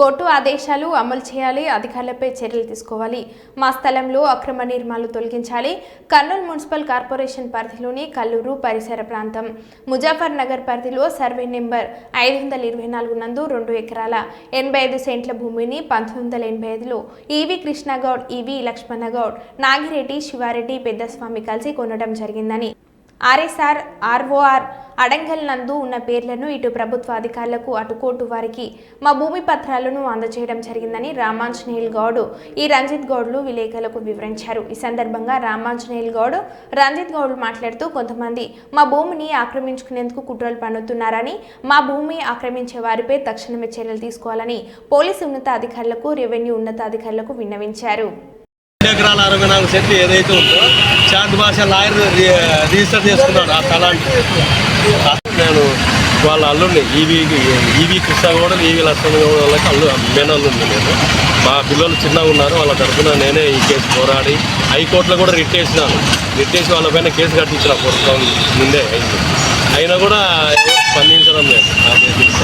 Court ఆదేశాలు అమలు చేయాలి అధికారులపై చర్యలు తీసుకోవాలి. మా స్థలంలో అక్రమ నిర్మాణాలు తొలగించాలి. కర్నూలు మున్సిపల్ కార్పొరేషన్ పరిధిలోని కల్లూరు పరిసర ప్రాంతం. ముజాఫర్ నగర్ పరిధిలో సర్వే నెంబర్ ఐదు వందల ఇరవై నాలుగు నందు రెండు ఎకరాల ఎనభై ఐదు సెంట్ల భూమిని పంతొమ్మిది వందల ఎనభై ఐదులో ఈవి కృష్ణగౌడ్ ఈవి లక్ష్మణగౌడ్ నాగిరెడ్డి శివారెడ్డి పెద్దస్వామి కలిసి కొనడం జరిగిందని ఆర్ఎస్ఆర్ ఆర్ఓఆర్ అడంగల్ నందు ఉన్న పేర్లను ఇటు ప్రభుత్వ అధికారులకు అటు కోర్టు వారికి మా భూమి పత్రాలను అందజేయడం జరిగిందని రామాంజనేయుల్ గౌడ్ ఈ రంజిత్ గౌడ్లు విలేకరులకు వివరించారు. ఈ సందర్భంగా రామాంజనేయుల్ గౌడ్ రంజిత్ గౌడ్ మాట్లాడుతూ కొంతమంది మా భూమిని ఆక్రమించుకునేందుకు కుట్రలు పన్నుతున్నారని మా భూమి ఆక్రమించే వారిపై తక్షణమే చర్యలు తీసుకోవాలని పోలీసు ఉన్నతాధికారులకు రెవెన్యూ ఉన్నతాధికారులకు విన్నవించారు. రెండు ఎకరాల అరవై నాలుగు సెట్లు ఏదైతే ఉందో శాంతి భాష లాయర్ రి- రిజిస్టర్ చేసుకున్నాడు ఆ స్థలాన్ని నేను వాళ్ళ అల్లుడిని EV EV Krishnagowda EV Lakshmanagowda వాళ్ళకి అల్లు మేనల్లుండి నేను. మా పిల్లలు చిన్నగా ఉన్నారు వాళ్ళ తరఫున నేనే ఈ కేసు పోరాడి హైకోర్టులో కూడా రిట్ వేసినాను రిట్ వేసి వాళ్ళపైన కేసు కట్టించిన ప్రభుత్వం ముందే అయింది. అయినా కూడా స్పందించడం లేదు. ఆ కేసు